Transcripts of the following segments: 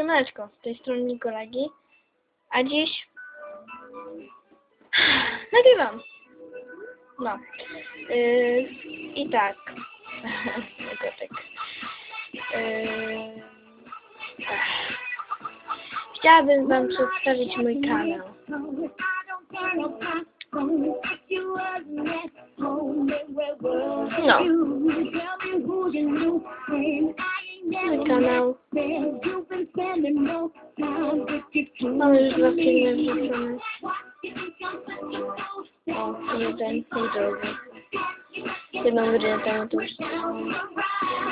Siemaneczko, z tej strony Nikolagi. A dziś nagrywam. No. Yy, I tak. Kotek. Yy, ach. Chciałabym Wam przedstawić mój kanał. No. Mój kanał. Mamy już dwa filmy wrzucone. O, i drugi. Jedną godzinę temu to już.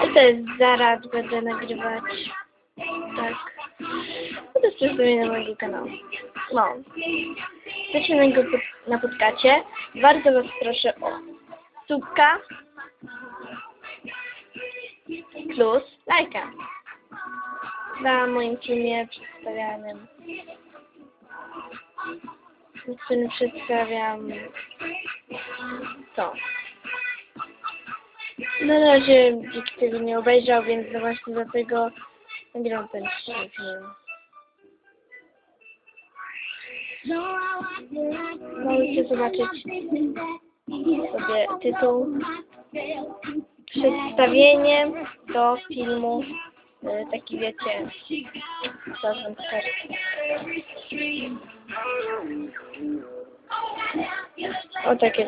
I to jest zaraz będę nagrywać. Tak. No to jest przedstawienie mojego kanału. No. Chcecie na go pod- napotkacie? Bardzo Was proszę o subka plus lajka na moim filmie przedstawianym w którym przedstawiam to. Na razie nikt tego nie obejrzał, więc no właśnie dlatego nagram ten film. Możecie zobaczyć sobie tytuł przedstawienie do filmu taki wiecie czasem o takie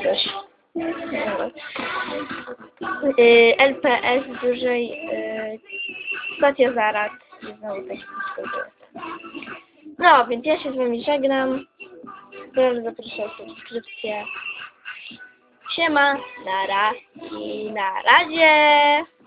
y, LPS dużej y, stacja zaraz. I znowu taki no więc ja się z wami żegnam. Proszę zapraszam o subskrypcję. Siema, nara i na razie.